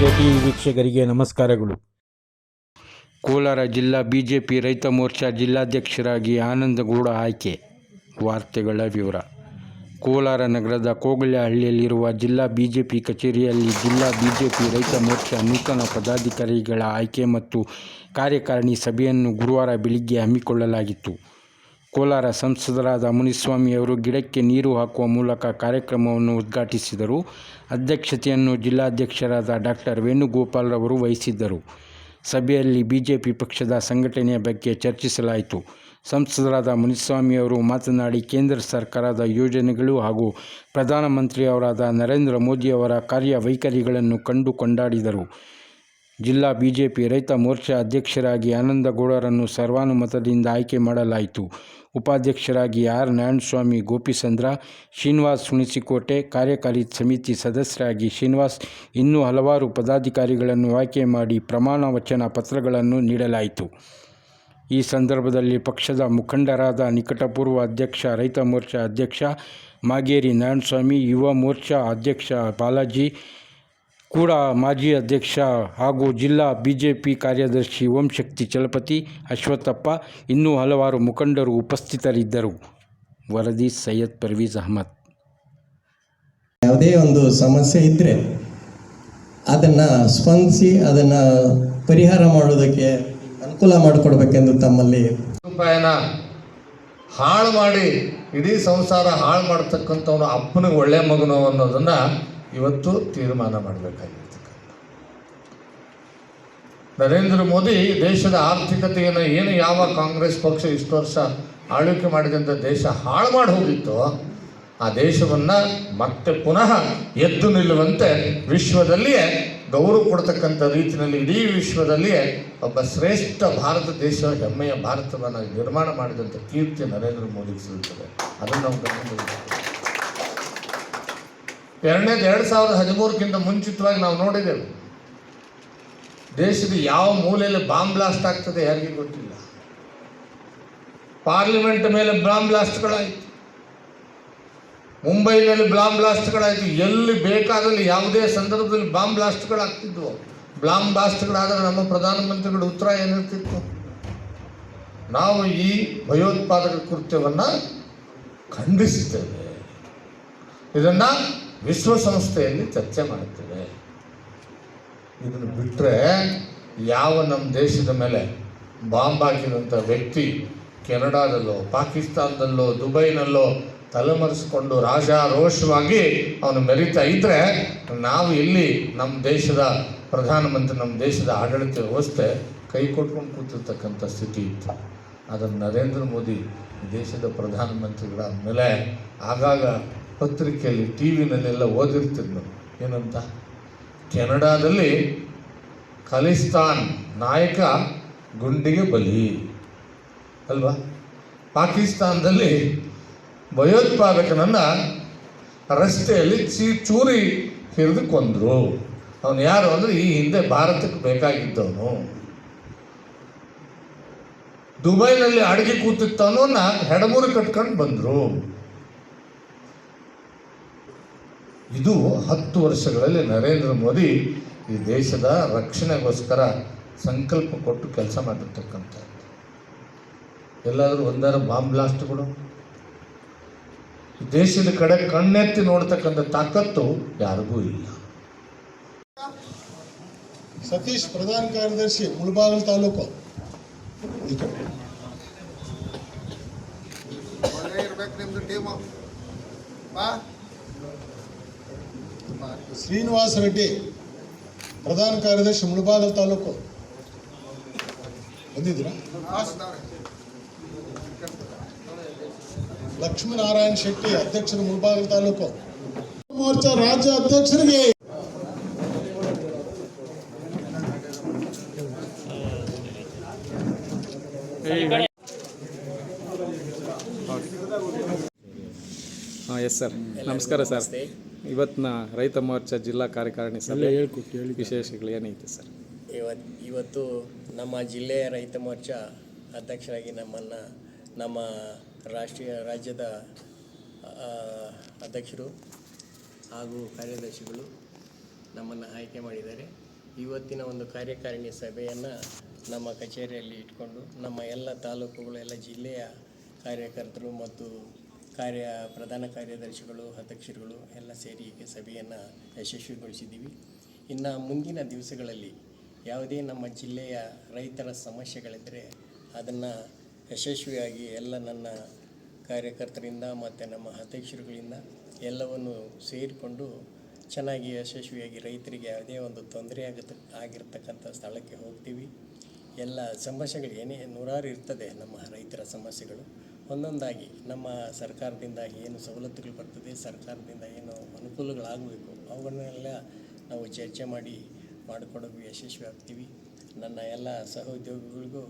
T ವೀಕ್ಷಕರಿಗೆ ನಮಸ್ಕಾರಗಳು. ಕೋಲಾರ ಜಿಲ್ಲಾ ಬಿಜೆಪಿ ರೈತ ಮೋರ್ಚಾ ಜಿಲ್ಲಾಧ್ಯಕ್ಷರಾಗಿ ಆನಂದಗೌಡ ಆಯ್ಕೆ. ವಾರ್ತೆಗಳ ವಿವರ. ಕೋಲಾರ ನಗರದ ಕೋಗಲಹಳ್ಳಿಯಲ್ಲಿರುವ ಜಿಲ್ಲಾ ಬಿಜೆಪಿ ಕಚೇರಿಯಲ್ಲಿ ಜಿಲ್ಲಾ ಬಿಜೆಪಿ ರೈತ ಮೋರ್ಚಾ ನೂತನ ಪದಾಧಿಕಾರಿಗಳ ಆಯ್ಕೆ ಮತ್ತು ಕಾರ್ಯಕಾರಿಣಿ ಸಭೆಯನ್ನು ಗುರುವಾರ ಬೆಳಿಗ್ಗೆ ಹಮ್ಮಿಕೊಳ್ಳಲಾಗಿತ್ತು. ಕೋಲಾರ ಸಂಸದರಾದ ಮುನಿಸ್ವಾಮಿಯವರು ಗಿಡಕ್ಕೆ ನೀರು ಹಾಕುವ ಮೂಲಕ ಕಾರ್ಯಕ್ರಮವನ್ನು ಉದ್ಘಾಟಿಸಿದರು. ಅಧ್ಯಕ್ಷತೆಯನ್ನು ಜಿಲ್ಲಾಧ್ಯಕ್ಷರಾದ ಡಾಕ್ಟರ್ ವೇಣುಗೋಪಾಲ್ ರವರು ವಹಿಸಿದ್ದರು. ಸಭೆಯಲ್ಲಿ ಬಿಜೆಪಿ ಪಕ್ಷದ ಸಂಘಟನೆಯ ಬಗ್ಗೆ ಚರ್ಚಿಸಲಾಯಿತು. ಸಂಸದರಾದ ಮುನಿಸ್ವಾಮಿಯವರು ಮಾತನಾಡಿ, ಕೇಂದ್ರ ಸರ್ಕಾರದ ಯೋಜನೆಗಳು ಹಾಗೂ ಪ್ರಧಾನಮಂತ್ರಿಯವರಾದ ನರೇಂದ್ರ ಮೋದಿಯವರ ಕಾರ್ಯವೈಖರಿಗಳನ್ನು ಕಂಡು ಕೊಂಡಾಡಿದರು. ಜಿಲ್ಲಾ ಬಿಜೆಪಿ ರೈತ ಮೋರ್ಚಾ ಅಧ್ಯಕ್ಷರಾಗಿ ಆನಂದಗೌಡರನ್ನು ಸರ್ವಾನುಮತದಿಂದ ಆಯ್ಕೆ ಮಾಡಲಾಯಿತು. ಉಪಾಧ್ಯಕ್ಷರಾಗಿ ಆರ್. ನಾರಾಯಣಸ್ವಾಮಿ, ಗೋಪಿಸಂದ್ರ, ಶ್ರೀನಿವಾಸ್ ಹುಣಸಿಕೋಟೆ, ಕಾರ್ಯಕಾರಿ ಸಮಿತಿ ಸದಸ್ಯರಾಗಿ ಶ್ರೀನಿವಾಸ್ ಇನ್ನೂ ಹಲವಾರು ಪದಾಧಿಕಾರಿಗಳನ್ನು ಆಯ್ಕೆ ಮಾಡಿ ಪ್ರಮಾಣ ವಚನ ಪತ್ರಗಳನ್ನು ನೀಡಲಾಯಿತು. ಈ ಸಂದರ್ಭದಲ್ಲಿ ಪಕ್ಷದ ಮುಖಂಡರಾದ ನಿಕಟಪೂರ್ವ ಅಧ್ಯಕ್ಷ, ರೈತ ಮೋರ್ಚಾ ಅಧ್ಯಕ್ಷ ಮಾಗೇರಿ ನಾರಾಯಣಸ್ವಾಮಿ, ಯುವ ಮೋರ್ಚಾ ಅಧ್ಯಕ್ಷ ಬಾಲಾಜಿ ಕೂಡ ಮಾಜಿ ಅಧ್ಯಕ್ಷ ಹಾಗೂ ಜಿಲ್ಲಾ ಬಿ ಜೆ ಪಿ ಕಾರ್ಯದರ್ಶಿ ಓಂಶಕ್ತಿ ಚಲಪತಿ ಅಶ್ವತ್ಥಪ್ಪ ಇನ್ನೂ ಹಲವಾರು ಮುಖಂಡರು ಉಪಸ್ಥಿತರಿದ್ದರು. ವರದಿ ಸೈಯದ್ ಪರ್ವೀಜ್ ಅಹಮದ್. ಯಾವುದೇ ಒಂದು ಸಮಸ್ಯೆ ಇದ್ದರೆ ಅದನ್ನು ಸ್ಪಂದಿಸಿ ಅದನ್ನು ಪರಿಹಾರ ಮಾಡೋದಕ್ಕೆ ಅನುಕೂಲ ಮಾಡಿಕೊಡ್ಬೇಕೆಂದು ತಮ್ಮಲ್ಲಿ ರೂಪಾಯಿನ ಹಾಳು ಮಾಡಿ ಇಡೀ ಸಂಸಾರ ಹಾಳು ಮಾಡ್ತಕ್ಕಂಥವನು ಅಪ್ಪನಿಗೆ ಒಳ್ಳೆ ಮಗನು ಅನ್ನೋದನ್ನ ಇವತ್ತು ತೀರ್ಮಾನ ಮಾಡಬೇಕಾಗಿರ್ತಕ್ಕಂಥ. ನರೇಂದ್ರ ಮೋದಿ ದೇಶದ ಆರ್ಥಿಕತೆಯನ್ನು ಏನು ಯಾವ ಕಾಂಗ್ರೆಸ್ ಪಕ್ಷ ಇಷ್ಟು ವರ್ಷ ಆಳ್ವಿಕೆ ಮಾಡಿದಂಥ ದೇಶ ಹಾಳು ಮಾಡಿ ಹೋಗಿತ್ತು, ಆ ದೇಶವನ್ನು ಮತ್ತೆ ಪುನಃ ಎದ್ದು ನಿಲ್ಲುವಂತೆ ವಿಶ್ವದಲ್ಲಿಯೇ ಗೌರವ ಕೊಡ್ತಕ್ಕಂಥ ರೀತಿಯಲ್ಲಿ ಇಡೀ ವಿಶ್ವದಲ್ಲಿಯೇ ಒಬ್ಬ ಶ್ರೇಷ್ಠ ಭಾರತ ದೇಶ, ಹೆಮ್ಮೆಯ ಭಾರತವನ್ನು ನಿರ್ಮಾಣ ಮಾಡಿದಂಥ ಕೀರ್ತಿ ನರೇಂದ್ರ ಮೋದಿಗೆ ಸಿಗುತ್ತದೆ. ಅದನ್ನು ನಾವು ಗಮನಿಸಬೇಕು ಎರಡನೇದು ಎರಡು ಸಾವಿರದ ಹದಿಮೂರಕ್ಕಿಂತ ಮುಂಚಿತವಾಗಿ ನಾವು ನೋಡಿದ್ದೇವೆ. ದೇಶದ ಯಾವ ಮೂಲೆಯಲ್ಲಿ ಬಾಂಬ್ ಬ್ಲಾಸ್ಟ್ ಆಗ್ತದೆ ಯಾರಿಗೂ ಗೊತ್ತಿಲ್ಲ. ಪಾರ್ಲಿಮೆಂಟ್ ಮೇಲೆ ಬಾಂಬ್ ಬ್ಲಾಸ್ಟ್ಗಳಾಯಿತು. ಮುಂಬೈನಲ್ಲಿ ಬಾಂಬ್ ಬ್ಲಾಸ್ಟ್ಗಳಾಯಿತು. ಎಲ್ಲಿ ಬೇಕಾದಲ್ಲಿ ಯಾವುದೇ ಸಂದರ್ಭದಲ್ಲಿ ಬಾಂಬ್ ಬ್ಲಾಸ್ಟ್ಗಳಾಗ್ತಿದ್ವು. ಬಾಂಬ್ ಬ್ಲಾಸ್ಟ್ಗಳಾದರೆ ನಮ್ಮ ಪ್ರಧಾನಮಂತ್ರಿಗಳ ಉತ್ತರ ಏನಿರ್ತಿತ್ತು ನಾವು ಈ ಭಯೋತ್ಪಾದಕ ಕೃತ್ಯವನ್ನು ಖಂಡಿಸಿದ್ದೇವೆ ಇದನ್ನ ವಿಶ್ವಸಂಸ್ಥೆಯಲ್ಲಿ ಚರ್ಚೆ ಮಾಡುತ್ತೇವೆ ಇದನ್ನು ಬಿಟ್ಟರೆ ಯಾವ ನಮ್ಮ ದೇಶದ ಮೇಲೆ ಬಾಂಬ್ ಹಾಕಿದಂಥ ವ್ಯಕ್ತಿ ಕೆನಡಾದಲ್ಲೋ, ಪಾಕಿಸ್ತಾನದಲ್ಲೋ, ದುಬೈನಲ್ಲೋ ತಲೆಮರೆಸಿಕೊಂಡು ರಾಜಾರೋಷವಾಗಿ ಅವನು ಮೆರಿತಾ ಇದ್ದರೆ ನಾವು ಇಲ್ಲಿ ನಮ್ಮ ದೇಶದ ಪ್ರಧಾನಮಂತ್ರಿ, ನಮ್ಮ ದೇಶದ ಆಡಳಿತ ವ್ಯವಸ್ಥೆ ಕೈ ಕೊಟ್ಕೊಂಡು ಕೂತಿರ್ತಕ್ಕಂಥ ಸ್ಥಿತಿ ಇತ್ತು. ಆದರೆ ನರೇಂದ್ರ ಮೋದಿ ದೇಶದ ಪ್ರಧಾನಮಂತ್ರಿಗಳ ಮೇಲೆ ಆಗಾಗ ಪತ್ರಿಕೆಯಲ್ಲಿ ಟಿ ವಿನಲ್ಲೆಲ್ಲ ಓದಿರ್ತಿದ್ನು ಏನಂತ? ಕೆನಡಾದಲ್ಲಿ ಖಲಿಸ್ತಾನ್ ನಾಯಕ ಗುಂಡಿಗೆ ಬಲಿ. ಅಲ್ವಾ? ಪಾಕಿಸ್ತಾನದಲ್ಲಿ ಭಯೋತ್ಪಾದಕನನ್ನು ರಸ್ತೆಯಲ್ಲಿ ಚೀ, ಚೂರಿ ಹಿರಿದು ಕೊಂದರು. ಅವನು ಯಾರು ಅಂದರೆ ಈ ಹಿಂದೆ ಭಾರತಕ್ಕೆ ಬೇಕಾಗಿದ್ದವನು. ದುಬೈನಲ್ಲಿ ಅಡುಗೆ ಕೂತಿತ್ತವನನ್ನ ಹೆಡಮೂರು ಕಟ್ಕೊಂಡು ಬಂದರು. ಇದು ಹತ್ತು ವರ್ಷಗಳಲ್ಲಿ ನರೇಂದ್ರ ಮೋದಿ ಈ ದೇಶದ ರಕ್ಷಣೆಗೋಸ್ಕರ ಸಂಕಲ್ಪ ಕೊಟ್ಟು ಕೆಲಸ ಮಾಡಿರ್ತಕ್ಕಂಥದ್ದು ಎಲ್ಲಾದರೂ ಒಂದಾರ ಬಾಂಬ್ ಬ್ಲಾಸ್ಟ್ಗಳು. ದೇಶದ ಕಡೆ ಕಣ್ಣೆತ್ತಿ ನೋಡ್ತಕ್ಕಂಥ ತಾಕತ್ತು ಯಾರಿಗೂ ಇಲ್ಲ. ಸತೀಶ್ ಪ್ರಧಾನ ಕಾರ್ಯದರ್ಶಿ ಮುಳಬಾಗಲ್ ತಾಲೂಕು. ಇರ್ಬೇಕು ನಿಮ್ದು ಟೀಮು ಬಾ. ಶ್ರೀನಿವಾಸ್ ರೆಡ್ಡಿ ಪ್ರಧಾನ ಕಾರ್ಯದರ್ಶಿ ಮುಳಬಾಗಲ್ ತಾಲೂಕು. ಬಂದಿದ್ದೀರಾ? ಲಕ್ಷ್ಮೀನಾರಾಯಣ ಶೆಟ್ಟಿ ಅಧ್ಯಕ್ಷರು ಮುಳಬಾಗಲ್ ತಾಲೂಕು. ಮೋರ್ಚಾ ರಾಜ್ಯ ಅಧ್ಯಕ್ಷರಿಗೆ. ಹಾಂ ಎಸ್ ಸರ್ ನಮಸ್ಕಾರ ಸರ್ ಇವತ್ತಿನ ರೈತ ಮೋರ್ಚಾ ಜಿಲ್ಲಾ ಕಾರ್ಯಕಾರಿಣಿ ಸಭೆ ವಿಶೇಷಗಳು ಏನೈತೆ ಸರ್? ಇವತ್ತು ಇವತ್ತು ನಮ್ಮ ಜಿಲ್ಲೆಯ ರೈತ ಮೋರ್ಚಾ ಅಧ್ಯಕ್ಷರಾಗಿ ನಮ್ಮನ್ನು ನಮ್ಮ ರಾಷ್ಟ್ರೀಯ ರಾಜ್ಯದ ಅಧ್ಯಕ್ಷರು ಹಾಗೂ ಕಾರ್ಯದರ್ಶಿಗಳು ನಮ್ಮನ್ನು ಆಯ್ಕೆ ಮಾಡಿದ್ದಾರೆ. ಇವತ್ತಿನ ಒಂದು ಕಾರ್ಯಕಾರಿಣಿ ಸಭೆಯನ್ನು ನಮ್ಮ ಕಚೇರಿಯಲ್ಲಿ ಇಟ್ಕೊಂಡು ನಮ್ಮ ಎಲ್ಲ ತಾಲೂಕುಗಳು ಎಲ್ಲ ಜಿಲ್ಲೆಯ ಕಾರ್ಯಕರ್ತರು ಮತ್ತು ಕಾರ್ಯ, ಪ್ರಧಾನ ಕಾರ್ಯದರ್ಶಿಗಳು, ಅಧ್ಯಕ್ಷರುಗಳು ಎಲ್ಲ ಸೇರಿ ಈಗ ಸಭೆಯನ್ನು ಯಶಸ್ವಿಗೊಳಿಸಿದ್ದೀವಿ. ಇನ್ನು ಮುಂದಿನ ದಿವಸಗಳಲ್ಲಿ ಯಾವುದೇ ನಮ್ಮ ಜಿಲ್ಲೆಯ ರೈತರ ಸಮಸ್ಯೆಗಳಿದ್ದರೆ ಅದನ್ನು ಯಶಸ್ವಿಯಾಗಿ ಎಲ್ಲ ನನ್ನ ಕಾರ್ಯಕರ್ತರಿಂದ ಮತ್ತು ನಮ್ಮ ಅಧ್ಯಕ್ಷರುಗಳಿಂದ ಎಲ್ಲವನ್ನು ಸೇರಿಕೊಂಡು ಚೆನ್ನಾಗಿ ಯಶಸ್ವಿಯಾಗಿ ರೈತರಿಗೆ ಯಾವುದೇ ಒಂದು ತೊಂದರೆ ಆಗತ, ಆಗಿರ್ತಕ್ಕಂಥ ಸ್ಥಳಕ್ಕೆ ಹೋಗ್ತೀವಿ. ಎಲ್ಲ ಸಮಸ್ಯೆಗಳು ಏನೇ ನೂರಾರು ಇರ್ತದೆ ನಮ್ಮ ರೈತರ ಸಮಸ್ಯೆಗಳು. ಒಂದೊಂದಾಗಿ ನಮ್ಮ ಸರ್ಕಾರದಿಂದ ಏನು ಸವಲತ್ತುಗಳು ಬರ್ತದೆ ಸರ್ಕಾರದಿಂದ ಏನು ಅನುಕೂಲಗಳಾಗಬೇಕು ಅವುಗಳನ್ನೆಲ್ಲ ನಾವು ಚರ್ಚೆ ಮಾಡಿ ಮಾಡಿಕೊಡೋದು ಯಶಸ್ವಿ ಆಗ್ತೀವಿ. ನನ್ನ ಎಲ್ಲ ಸಹೋದ್ಯೋಗಿಗಳಿಗೂ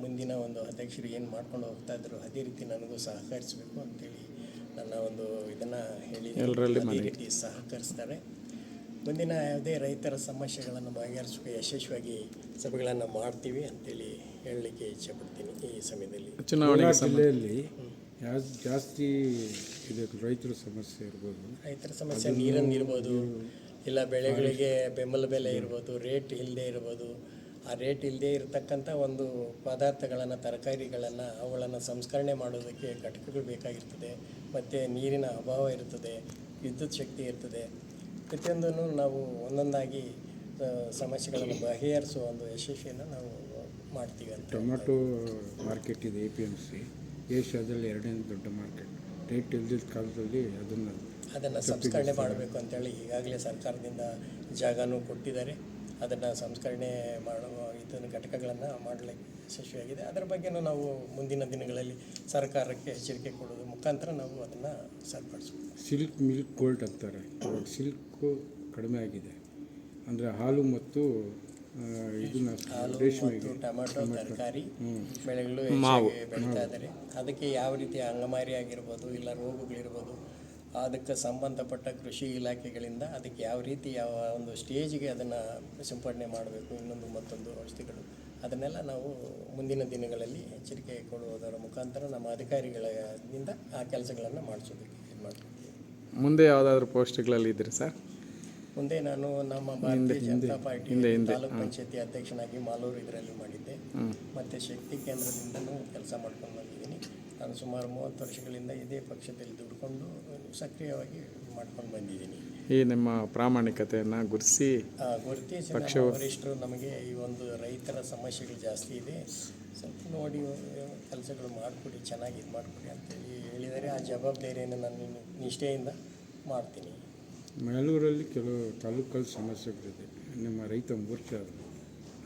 ಮುಂದಿನ ಒಂದು ಅಧ್ಯಕ್ಷರು ಏನು ಮಾಡ್ಕೊಂಡು ಹೋಗ್ತಾ ಇದ್ರು ಅದೇ ರೀತಿ ನನಗೂ ಸಹಕರಿಸಬೇಕು ಅಂತೇಳಿ ನನ್ನ ಒಂದು ಇದನ್ನು ಹೇಳಿ ಅದೇ ರೀತಿ ಸಹಕರಿಸ್ತಾರೆ. ಮುಂದಿನ ಯಾವುದೇ ರೈತರ ಸಮಸ್ಯೆಗಳನ್ನು ಬಗೆಹರಿಸುವ ಯಶಸ್ವಿಯಾಗಿ ಸಭೆಗಳನ್ನು ಮಾಡ್ತೀವಿ ಅಂತೇಳಿ ಹೇಳಲಿಕ್ಕೆ ಇಚ್ಛೆಪಡ್ತೀನಿ ಈ ಸಮಯದಲ್ಲಿ. ಚುನಾವಣೆ ಜಿಲ್ಲೆಯಲ್ಲಿ ಜಾಸ್ತಿ ಇದೆ ರೈತರ ಸಮಸ್ಯೆ ಇರ್ಬೋದು. ರೈತರ ಸಮಸ್ಯೆ ನೀರನ್ನು ಇರ್ಬೋದು ಇಲ್ಲ ಬೆಳೆಗಳಿಗೆ ಬೆಂಬಲ ಬೆಲೆ ಇರ್ಬೋದು ರೇಟ್ ಇಲ್ಲದೆ ಇರ್ಬೋದು. ಆ ರೇಟ್ ಇಲ್ಲದೆ ಇರತಕ್ಕಂಥ ಒಂದು ಪದಾರ್ಥಗಳನ್ನು ತರಕಾರಿಗಳನ್ನು ಅವುಗಳನ್ನು ಸಂಸ್ಕರಣೆ ಮಾಡೋದಕ್ಕೆ ಘಟಕಗಳು ಬೇಕಾಗಿರ್ತದೆ. ಮತ್ತು ನೀರಿನ ಅಭಾವ ಇರ್ತದೆ ವಿದ್ಯುತ್ ಶಕ್ತಿ ಇರ್ತದೆ. ಪ್ರತಿಯೊಂದನ್ನು ನಾವು ಒಂದೊಂದಾಗಿ ಸಮಸ್ಯೆಗಳನ್ನು ಬಗೆಹರಿಸುವ ಒಂದು ಯಶಸ್ವಿಯನ್ನು ನಾವು ಮಾಡ್ತೀವಿ ಅಂತ. ಟೊಮೆಟೊ ಮಾರ್ಕೆಟ್ ಇದೆ ಎ ಪಿ ಎಂ ಸಿ. ಏಷ್ಯಾದಲ್ಲಿ ಎರಡನೇ ದೊಡ್ಡ ಮಾರ್ಕೆಟ್. ರೇಟ್ ಇಲ್ದಿದ್ದ ಕಾಲದಲ್ಲಿ ಅದನ್ನು ಅದನ್ನು ಸಂಸ್ಕರಣೆ ಮಾಡಬೇಕು ಅಂತೇಳಿ ಈಗಾಗಲೇ ಸರ್ಕಾರದಿಂದ ಜಾಗನೂ ಕೊಟ್ಟಿದ್ದಾರೆ. ಅದನ್ನು ಸಂಸ್ಕರಣೆ ಮಾಡುವ ಇದನ್ನು ಘಟಕಗಳನ್ನು ಮಾಡಲಿಕ್ಕೆ ಯಶಸ್ವಿಯಾಗಿದೆ. ಅದರ ಬಗ್ಗೆನೂ ನಾವು ಮುಂದಿನ ದಿನಗಳಲ್ಲಿ ಸರ್ಕಾರಕ್ಕೆ ಎಚ್ಚರಿಕೆ ಕೊಡೋದು ಮುಖಾಂತರ ನಾವು ಅದನ್ನು ಸರಿಪಡಿಸ್ಬೋದು ಸಿಲ್ಕ್ ಮಿಲ್ಕ್ ಗೋಲ್ಡ್ ಅಂತಾರೆ. ಸಿಲ್ಕು ಕಡಿಮೆ ಆಗಿದೆ. ಅಂದರೆ ಹಾಲು ಮತ್ತು ಇದನ್ನ ಹಾಲು ರೇಷ್ಮೆಗೆ ಮತ್ತು ಟೊಮೆಟೊ. ತರಕಾರಿ ಬೆಳೆಗಳು ಹೆಚ್ಚಾಗಿ ಬೆಳೀತಾ ಇದ್ದಾರೆ ಅದಕ್ಕೆ ಯಾವ ರೀತಿಯ ಅಂಗಮಾರಿ ಆಗಿರ್ಬೋದು ಇಲ್ಲ ರೋಗಗಳಿರ್ಬೋದು ಅದಕ್ಕೆ ಸಂಬಂಧಪಟ್ಟ ಕೃಷಿ ಇಲಾಖೆಗಳಿಂದ ಅದಕ್ಕೆ ಯಾವ ರೀತಿ ಯಾವ ಒಂದು ಸ್ಟೇಜಿಗೆ ಅದನ್ನು ಸಿಂಪಡಣೆ ಮಾಡಬೇಕು ಇನ್ನೊಂದು ಮತ್ತೊಂದು ಔಷಧಿಗಳು ಅದನ್ನೆಲ್ಲ ನಾವು ಮುಂದಿನ ದಿನಗಳಲ್ಲಿ ಎಚ್ಚರಿಕೆ ಕೊಡುವುದರ ಮುಖಾಂತರ ನಮ್ಮ ಅಧಿಕಾರಿಗಳಿಂದ ಆ ಕೆಲಸಗಳನ್ನು ಮಾಡಿಸೋದಕ್ಕೆ ಇದು ಮಾಡ್ತೀವಿ? ಮುಂದೆ ಯಾವುದಾದ್ರೂ ಪೋಸ್ಟ್ಗಳಲ್ಲಿ ಇದ್ರಿ ಸರ್? ಮುಂದೆ ನಾನು ನಮ್ಮ ಭಾರತೀಯ ಜನತಾ ಪಾರ್ಟಿ ತಾಲೂಕ್ ಪಂಚಾಯತಿ ಅಧ್ಯಕ್ಷನಾಗಿ ಮಾಲೂರು ಇದರಲ್ಲಿ ಮಾಡಿದ್ದೆ. ಮತ್ತು ಶಕ್ತಿ ಕೇಂದ್ರದಿಂದನೂ ಕೆಲಸ ಮಾಡ್ಕೊಂಡು ಬಂದಿದ್ದೀನಿ. ನಾನು ಸುಮಾರು ಮೂವತ್ತು ವರ್ಷಗಳಿಂದ ಇದೇ ಪಕ್ಷದಲ್ಲಿ ದುಡ್ಕೊಂಡು ಸಕ್ರಿಯವಾಗಿ ಮಾಡ್ಕೊಂಡು ಬಂದಿದ್ದೀನಿ. ಈ ನಿಮ್ಮ ಪ್ರಾಮಾಣಿಕತೆಯನ್ನು ಗುರುತಿಸಿ ಗುರುತಿಸಿ ಪಕ್ಷ ವರಿಷ್ಠರು ನಮಗೆ ಈ ಒಂದು ರೈತರ ಸಮಸ್ಯೆಗಳು ಜಾಸ್ತಿ ಇದೆ. ಸ್ವಲ್ಪ ನೋಡಿ ಕೆಲಸಗಳು ಮಾಡಿಕೊಡಿ ಚೆನ್ನಾಗಿ ಇದು ಮಾಡಿಕೊಡಿ ಅಂತೇಳಿ ಹೇಳಿದರೆ ಆ ಜವಾಬ್ದಾರಿಯನ್ನು ನಾನು ನಿಷ್ಠೆಯಿಂದ ಮಾಡ್ತೀನಿ. ಮೇಲೂರಲ್ಲಿ ಕೆಲವು ತಾಲೂಕಲ್ಲಿ ಸಮಸ್ಯೆಗಳಿದೆ. ನಿಮ್ಮ ರೈತ ಮೋರ್ಚಾ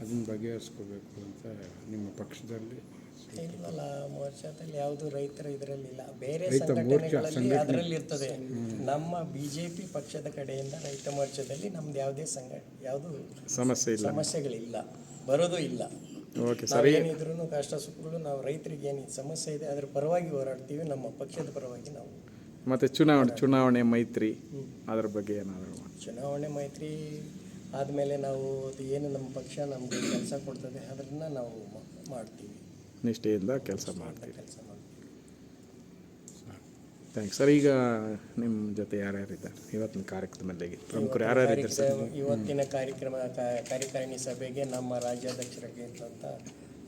ಅದನ್ನ ಬಗೆಹರಿಸ್ಕೋಬೇಕು ಅಂತ ನಿಮ್ಮ ಪಕ್ಷದಲ್ಲಿ ಇಲ್ವಲ್ಲ ಮೋರ್ಚಾದಲ್ಲಿ ಯಾವುದು ರೈತರ ಇದರಲ್ಲಿಲ್ಲ ಬೇರೆ ರೈತ ಮೋರ್ಚಾ ಸಂಘಟನೆಗಳಲ್ಲಿ ಅದರಲ್ಲಿ ಇರ್ತದೆ. ನಮ್ಮ ಬಿಜೆಪಿ ಪಕ್ಷದ ಕಡೆಯಿಂದ ರೈತ ಮೋರ್ಚಾದಲ್ಲಿ ನಮ್ದು ಯಾವುದೇ ಸಂಘ ಯಾವುದು ಸಮಸ್ಯೆ ಇಲ್ಲ. ಸಮಸ್ಯೆಗಳಿಲ್ಲ. ಬರೋದು ಇಲ್ಲ. ಓಕೆ ಸರಿ. ಏನಿದ್ರು ಕಷ್ಟ ಸುಖಗಳು ನಾವು ರೈತರಿಗೆ ಏನು ಸಮಸ್ಯೆ ಇದೆ ಅದ್ರ ಪರವಾಗಿ ಹೋರಾಡ್ತೀವಿ. ನಮ್ಮ ಪಕ್ಷದ ಪರವಾಗಿ ನಾವು ಮತ್ತು ಚುನಾವಣೆ ಚುನಾವಣೆ ಮೈತ್ರಿ ಅದರ ಬಗ್ಗೆ ಏನಾದರೂ ಚುನಾವಣೆ ಮೈತ್ರಿ ಆದಮೇಲೆ ನಾವು ಅದು ಏನು ನಮ್ಮ ಪಕ್ಷ ನಮಗೆ ಕೆಲಸ ಕೊಡ್ತದೆ ಅದನ್ನ ನಾವು ಮಾಡ್ತೀವಿ. ನಿಷ್ಠೆಯಿಂದ ಕೆಲಸ ಮಾಡ್ತೀವಿ. ಕೆಲಸ ಮಾಡ್ತೀವಿ. ಥ್ಯಾಂಕ್ಸ್ ಸರ್ ಈಗ ನಿಮ್ಮ ಜೊತೆ ಯಾರ್ಯಾರಿದ್ದಾರೆ? ಇವತ್ತಿನ ಕಾರ್ಯಕ್ರಮದಲ್ಲಿ ಪ್ರಮುಖರು ಯಾರ್ಯಾರು ಇದ್ದಾರೆ ಸರ್ ಇವತ್ತಿನ ಕಾರ್ಯಕ್ರಮ ಕಾರ್ಯಕಾರಿಣಿ ಸಭೆಗೆ ನಮ್ಮ ರಾಜ್ಯಾಧ್ಯಕ್ಷರಾಗಿದ್ದಂಥ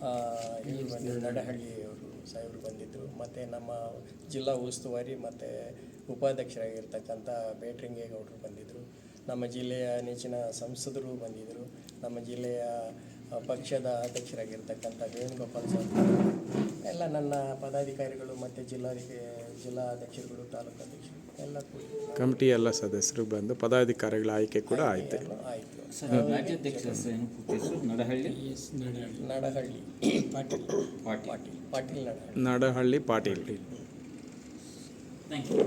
ಆ, ಸಾಹೇಬರು ಬಂದಿದ್ದರು ಮತ್ತು ನಮ್ಮ ಜಿಲ್ಲಾ ಉಸ್ತುವಾರಿ ಮತ್ತು ಉಪಾಧ್ಯಕ್ಷರಾಗಿರ್ತಕ್ಕಂಥ ಬೇಟ್ರಿಂಗೇಗೌಡರು ಬಂದಿದ್ದರು ನಮ್ಮ ಜಿಲ್ಲೆಯ ನೆಚ್ಚಿನ ಸಂಸದರು ಬಂದಿದ್ದರು ನಮ್ಮ ಜಿಲ್ಲೆಯ ಪಕ್ಷದ ಅಧ್ಯಕ್ಷರಾಗಿರ್ತಕ್ಕಂಥ ವೇಣುಗೋಪಾಲ್ ಸ್ವಾಮಿ ಎಲ್ಲ ನನ್ನ ಪದಾಧಿಕಾರಿಗಳು ಮತ್ತು ಜಿಲ್ಲಾಧಿಕ ಜಿಲ್ಲಾ ಅಧ್ಯಕ್ಷರುಗಳು ತಾಲೂಕು ಅಧ್ಯಕ್ಷರು ಎಲ್ಲ ಕೂಡಿ ಕಮಿಟಿ ಎಲ್ಲ ಸದಸ್ಯರು ಬಂದು ಪದಾಧಿಕಾರಿಗಳ ಆಯ್ಕೆ ಕೂಡ ಆಯ್ತು. ಆಯಿತು. ರಾಜ್ಯಾಧ್ಯಕ್ಷರ ನಡಹಳ್ಳಿ? ನಡಹಳ್ಳಿ. ಪಾಟೀಲ್. ಪಾಟೀಲ್. ಪಾಟೀಲ್ ನಡಹಳ್ಳಿ. ನಡಹಳ್ಳಿ ಪಾಟೀಲ್. Thank you